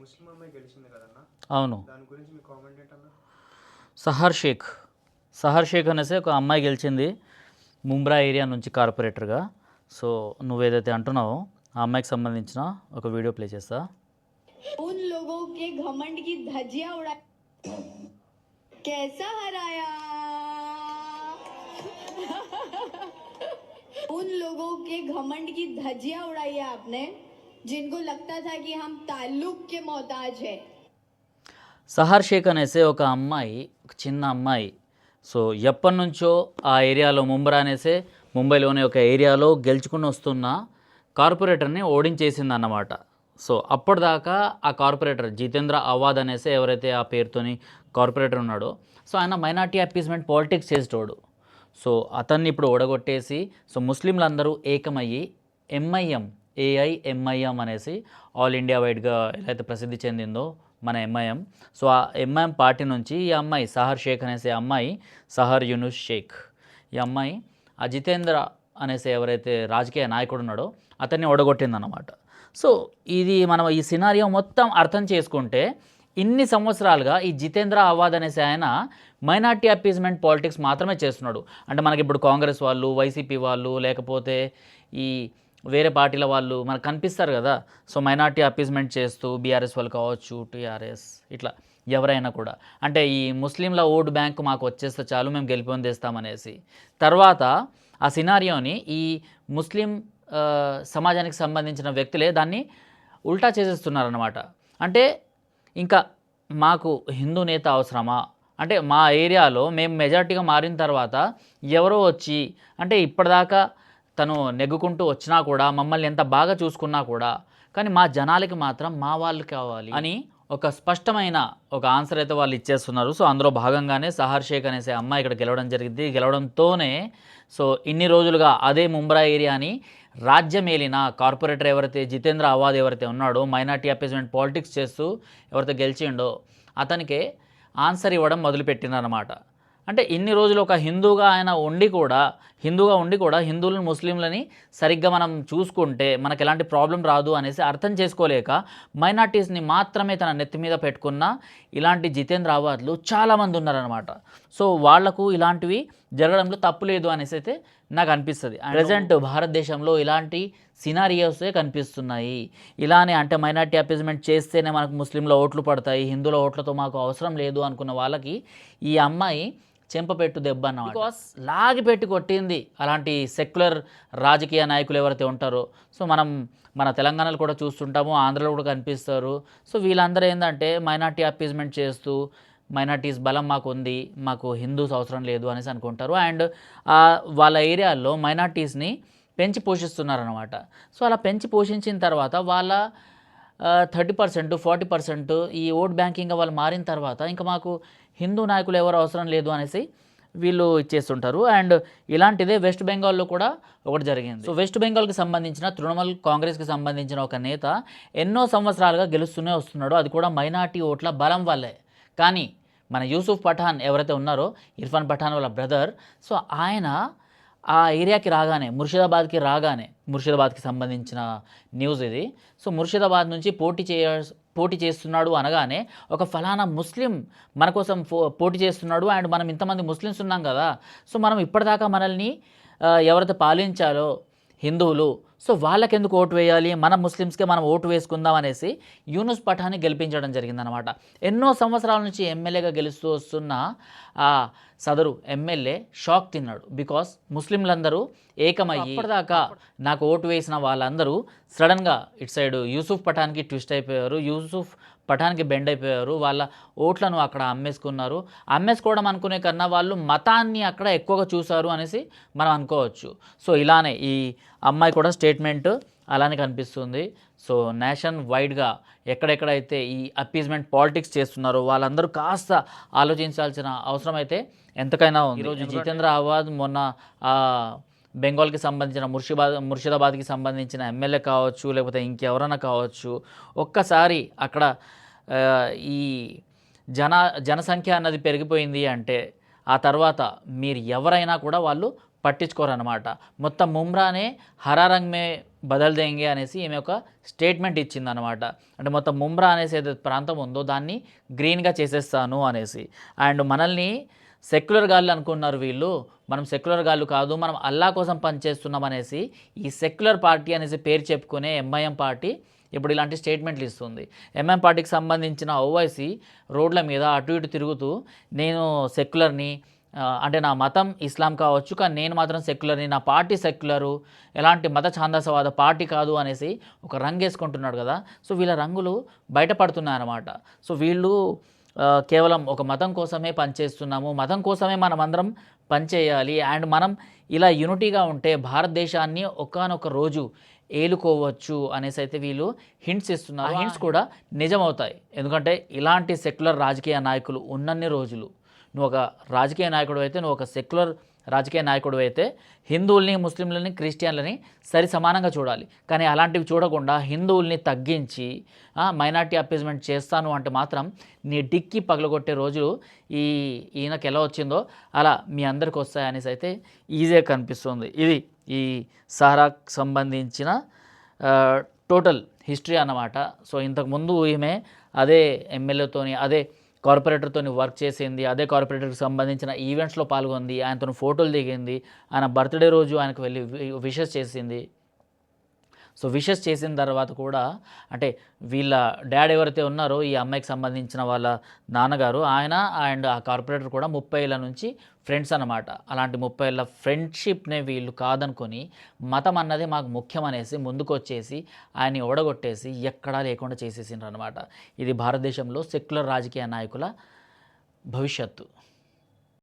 ముస్లిం అమ్మాయి గెలిచింది కదన్న అవును దాని గురించి మీ కామెంట్ ఏంటన్నా సహర్ షేక్ సహర్ షేక్ అనేసి ఒక అమ్మాయి గెలిచింది ముంబ్రా ఏరియా నుంచి కార్పొరేటర్గా సో నువ్వు ఏదైతే అంటున్నావో ఆ అమ్మాయికి సంబంధించిన ఒక వీడియో ప్లే చేస్తా उन लोगों के घमंड की धज्जियां उड़ा कैसा हराया उन लोगों के घमंड की धज्जियां उड़ाई है आपने जिनको लगता था कि हम ताल्लुक के मोहताज हैं సహర్ షేక్ అనేసి ఒక అమ్మాయి ఒక చిన్న అమ్మాయి సో ఎప్పటి నుంచో ఆ ఏరియాలో ముంబ్రా అనేసే ముంబైలోని ఒక ఏరియాలో గెలుచుకుని వస్తున్న కార్పొరేటర్ని ఓడించేసింది అన్నమాట సో అప్పటిదాకా ఆ కార్పొరేటర్ జితేంద్ర అవాద్ అనేసి ఎవరైతే ఆ పేరుతోని కార్పొరేటర్ ఉన్నాడో సో ఆయన మైనార్టీ అపీస్మెంట్ పాలిటిక్స్ చేసేటోడు సో అతన్ని ఇప్పుడు ఓడగొట్టేసి సో ముస్లింలందరూ ఏకమయ్యి ఎంఐఎం ఏఐ ఎంఐఎం అనేసి ఆల్ ఇండియా వైడ్గా ఎలా అయితే ప్రసిద్ధి చెందిందో మన ఎంఐఎం సో ఆ ఎంఐఎం పార్టీ నుంచి ఈ అమ్మాయి సహర్ షేక్ అనేసి అమ్మాయి సహర్ యూనుస్ షేక్. ఈ అమ్మాయి ఆ జితేంద్ర అనేసి ఎవరైతే రాజకీయ నాయకుడు ఉన్నాడో అతన్ని ఒడగొట్టిందన్నమాట సో ఇది మనం ఈ సినారియో మొత్తం అర్థం చేసుకుంటే ఇన్ని సంవత్సరాలుగా ఈ జితేంద్ర అవాద్ అనేసి ఆయన మైనార్టీ అప్పీజ్మెంట్ పాలిటిక్స్ మాత్రమే చేస్తున్నాడు. అంటే మనకి ఇప్పుడు కాంగ్రెస్ వాళ్ళు వైసీపీ వాళ్ళు లేకపోతే ఈ వేరే పార్టీల వాళ్ళు మనకు కనిపిస్తారు కదా. సో మైనార్టీ అపీస్మెంట్ చేస్తూ బీఆర్ఎస్ వాళ్ళు కావచ్చు టీఆర్ఎస్ ఇట్లా ఎవరైనా కూడా. అంటే ఈ ముస్లింల ఓటు బ్యాంక్ మాకు వచ్చేస్తే చాలు మేము గెలిపొందేస్తామనేసి తర్వాత ఆ సినారియోని ఈ ముస్లిం సమాజానికి సంబంధించిన వ్యక్తులే దాన్ని ఉల్టా చేసేస్తున్నారన్నమాట. అంటే ఇంకా మాకు హిందూ నేత అవసరమా? అంటే మా ఏరియాలో మేము మెజార్టీగా మారిన తర్వాత ఎవరో వచ్చి అంటే ఇప్పటిదాకా తను నెగ్గుకుంటూ వచ్చినా కూడా మమ్మల్ని ఎంత బాగా చూసుకున్నా కూడా కానీ మా జనాలకి మాత్రం మా వాళ్ళు కావాలి అని ఒక స్పష్టమైన ఒక ఆన్సర్ అయితే వాళ్ళు ఇచ్చేస్తున్నారు. సో అందులో భాగంగానే సహర్ షేక్ అనేసి అమ్మాయి ఇక్కడ గెలవడం జరిగింది. గెలవడంతోనే సో ఇన్ని రోజులుగా అదే ముంబ్రా ఏరియాని రాజ్యమేలిన కార్పొరేటర్ ఎవరైతే జితేంద్ర అవాద్ ఎవరైతే ఉన్నాడో మైనార్టీ అపేజ్మెంట్ పాలిటిక్స్ చేస్తూ ఎవరైతే గెలిచిండో అతనికి ఆన్సర్ ఇవ్వడం మొదలుపెట్టిందనమాట అంటే ఇన్ని రోజులు ఒక హిందూగా ఆయన ఉండి కూడా హిందూగా ఉండి కూడా హిందువులను ముస్లింలని సరిగ్గా మనం చూసుకుంటే మనకు ఎలాంటి ప్రాబ్లం రాదు అనేసి అర్థం చేసుకోలేక మైనార్టీస్ని మాత్రమే తన నెత్తి మీద పెట్టుకున్న ఇలాంటి జితేంద్ర అవాద్లు చాలామంది ఉన్నారనమాట సో వాళ్ళకు ఇలాంటివి జరగడంలో తప్పు లేదు అనేసి అయితే నాకు అనిపిస్తుంది. ప్రజెంట్ భారతదేశంలో ఇలాంటి సినారియోసే కనిపిస్తున్నాయి. ఇలానే అంటే మైనార్టీ అపీజ్మెంట్ చేస్తేనే మనకు ముస్లింల ఓట్లు పడతాయి హిందువుల ఓట్లతో మాకు అవసరం లేదు అనుకున్న వాళ్ళకి ఈ అమ్మాయి చెంపపెట్టు దెబ్బ అన్నమాట. బికాస్ లాగి పెట్టి కొట్టింది అలాంటి సెక్యులర్ రాజకీయ నాయకులు ఎవరైతే ఉంటారో. సో మనం మన తెలంగాణలో కూడా చూస్తుంటాము ఆంధ్రలో కూడా కనిపిస్తారు. సో వీళ్ళందరూ ఏంటంటే మైనార్టీ అపీజ్మెంట్ చేస్తూ మైనార్టీస్ బలం మాకు ఉంది మాకు హిందూస్ అవసరం లేదు అనేసి అనుకుంటారు. అండ్ వాళ్ళ ఏరియాల్లో మైనార్టీస్ని పెంచి పోషిస్తున్నారనమాట సో అలా పెంచి పోషించిన తర్వాత వాళ్ళ థర్టీ పర్సెంట్ ఫార్టీ పర్సెంట్ ఈ ఓట్ బ్యాంకింగ్ వాళ్ళు మారిన తర్వాత ఇంకా మాకు హిందూ నాయకులు ఎవరు అవసరం లేదు అనేసి వీళ్ళు ఇచ్చేస్తుంటారు. అండ్ ఇలాంటిదే వెస్ట్ బెంగాల్లో కూడా ఒకటి జరిగింది. సో వెస్ట్ బెంగాల్కి సంబంధించిన తృణమూల్ కాంగ్రెస్కి సంబంధించిన ఒక నేత ఎన్నో సంవత్సరాలుగా గెలుస్తూనే వస్తున్నాడు. అది కూడా మైనార్టీ ఓట్ల బలం వల్లే. కానీ మన యూసుఫ్ పఠాన్ ఎవరైతే ఉన్నారో ఇర్ఫాన్ పఠాన్ వాళ్ళ బ్రదర్ సో ఆయన ఆ ఏరియాకి రాగానే ముర్షిదాబాద్కి రాగానే ముర్షిదాబాద్కి సంబంధించిన న్యూస్ ఇది. సో ముర్షిదాబాద్ నుంచి పోటీ చేయ పోటీ చేస్తున్నాడు అనగానే ఒక ఫలానా ముస్లిం మన కోసం పో పోటీ చేస్తున్నాడు అండ్ మనం ఇంతమంది ముస్లిమ్స్ ఉన్నాం కదా. సో మనం ఇప్పటిదాకా మనల్ని ఎవరైతే పాలించాలో హిందువులు సో వాళ్ళకెందుకు ఓటు వేయాలి? మన ముస్లిమ్స్కే మనం ఓటు వేసుకుందాం అనేసి యూనుస్ పఠాన్ని గెలిపించడం జరిగిందనమాట ఎన్నో సంవత్సరాల నుంచి ఎమ్మెల్యేగా గెలుస్తూ వస్తున్న ఆ సదరు ఎమ్మెల్యే షాక్ తిన్నాడు. బికాస్ ముస్లింలందరూ ఏకమయ్యి ఇప్పటిదాకా నాకు ఓటు వేసిన వాళ్ళందరూ సడన్గా ఇటు సైడ్ యూసుఫ్ పఠాన్కి ట్విస్ట్ అయిపోయారు. యూసుఫ్ పఠాన్కి బెండ్ అయిపోయారు. వాళ్ళ ఓట్లను అక్కడ అమ్మేసుకున్నారు. అమ్మేసుకోవడం అనుకునే కన్నా వాళ్ళు మతాన్ని అక్కడ ఎక్కువగా చూశారు అనేసి మనం అనుకోవచ్చు. సో ఇలానే ఈ అమ్మాయి కూడా స్టేట్మెంట్ అలానే కనిపిస్తుంది. సో నేషన్ వైడ్గా ఎక్కడెక్కడైతే ఈ అపీజ్మెంట్ పాలిటిక్స్ చేస్తున్నారో వాళ్ళందరూ కాస్త ఆలోచించాల్సిన అవసరం అయితే ఎంతకైనా ఉంది. ఈరోజు జితేంద్ర అవాద్ మొన్న బెంగాల్కి సంబంధించిన ముర్షిబాద్ ముర్షిదాబాద్కి సంబంధించిన ఎమ్మెల్యే కావచ్చు లేకపోతే ఇంకెవరైనా కావచ్చు ఒక్కసారి అక్కడ ఈ జన జనసంఖ్య అన్నది పెరిగిపోయింది అంటే ఆ తర్వాత మీరు ఎవరైనా కూడా వాళ్ళు పట్టించుకోరన్నమాట. మొత్తం ముమ్రానే హరారంగ్మే మే బదల్ దేంగే అనేసి ఈమె ఒక స్టేట్మెంట్ ఇచ్చిందనమాట అంటే మొత్తం ముమ్రా అనేసి ఏదైతే ప్రాంతం ఉందో దాన్ని గ్రీన్గా చేసేస్తాను అనేసి. అండ్ మనల్ని సెక్యులర్ గాళ్ళు అనుకున్నారు వీళ్ళు. మనం సెక్యులర్ గాళ్ళు కాదు మనం అల్లా కోసం పనిచేస్తున్నాం అనేసి ఈ సెక్యులర్ పార్టీ అనేసి పేరు చెప్పుకునే ఎంఐఎం పార్టీ ఇప్పుడు ఇలాంటి స్టేట్మెంట్లు ఇస్తుంది. ఎంఎం పార్టీకి సంబంధించిన ఓవైసీ రోడ్ల మీద అటు ఇటు తిరుగుతూ నేను సెక్యులర్ని అంటే నా మతం ఇస్లాం కావచ్చు కానీ నేను మాత్రం సెక్యులర్ని నా పార్టీ సెక్యులరు ఎలాంటి మత ఛాందసవాద పార్టీ కాదు అనేసి ఒక రంగు వేసుకుంటున్నాడు కదా. సో వీళ్ళ రంగులు బయటపడుతున్నాయి అన్నమాట సో వీళ్ళు కేవలం ఒక మతం కోసమే పనిచేస్తున్నాము మతం కోసమే మనం అందరం పనిచేయాలి అండ్ మనం ఇలా యూనిటీగా ఉంటే భారతదేశాన్ని ఒకానొక రోజు ఏలుకోవచ్చు అనేసి అయితే వీళ్ళు హింట్స్ ఇస్తున్నారు. హింట్స్ కూడా నిజమవుతాయి. ఎందుకంటే ఇలాంటి సెక్యులర్ రాజకీయ నాయకులు ఉన్నన్ని రోజులు. నువ్వు ఒక రాజకీయ నాయకుడు అయితే నువ్వు ఒక సెక్యులర్ రాజకీయ నాయకుడు అయితే హిందువుల్ని ముస్లింలని క్రిస్టియన్లని సరి సమానంగా చూడాలి. కానీ అలాంటివి చూడకుండా హిందువుల్ని తగ్గించి మైనార్టీ అప్పీజ్మెంట్ చేస్తాను అంటే మాత్రం నీ డిక్కి పగలగొట్టే రోజులు ఈ ఈయనకి ఎలా వచ్చిందో అలా మీ అందరికి వస్తాయనేసి అయితే ఈజీగా కనిపిస్తుంది. ఇది ఈ సహరాకు సంబంధించిన టోటల్ హిస్టరీ అన్నమాట. సో ఇంతకుముందు ఈమె అదే ఎమ్మెల్యేతోని అదే కార్పొరేటర్తో వర్క్ చేసింది. అదే కార్పొరేటర్కి సంబంధించిన ఈవెంట్స్లో పాల్గొంది. ఆయనతో ఫోటోలు దిగింది. ఆయన బర్త్డే రోజు ఆయనకు వెళ్ళి విషెస్ చేసింది. సో విషెస్ చేసిన తర్వాత కూడా అంటే వీళ్ళ డాడ్ ఎవరైతే ఉన్నారో ఈ అమ్మాయికి సంబంధించిన వాళ్ళ నాన్నగారు ఆయన అండ్ ఆ కార్పొరేటర్ కూడా ముప్పై ఏళ్ళ నుంచి ఫ్రెండ్స్ అన్నమాట. అలాంటి ముప్పై ఏళ్ళ ఫ్రెండ్షిప్నే వీళ్ళు కాదనుకొని మతం అన్నది మాకు ముఖ్యం అనేసి ముందుకు వచ్చేసి ఆయన్ని ఓడగొట్టేసి ఎక్కడా లేకుండా చేసేసిండ్రు అనమాట ఇది భారతదేశంలో సెక్యులర్ రాజకీయ నాయకుల భవిష్యత్తు.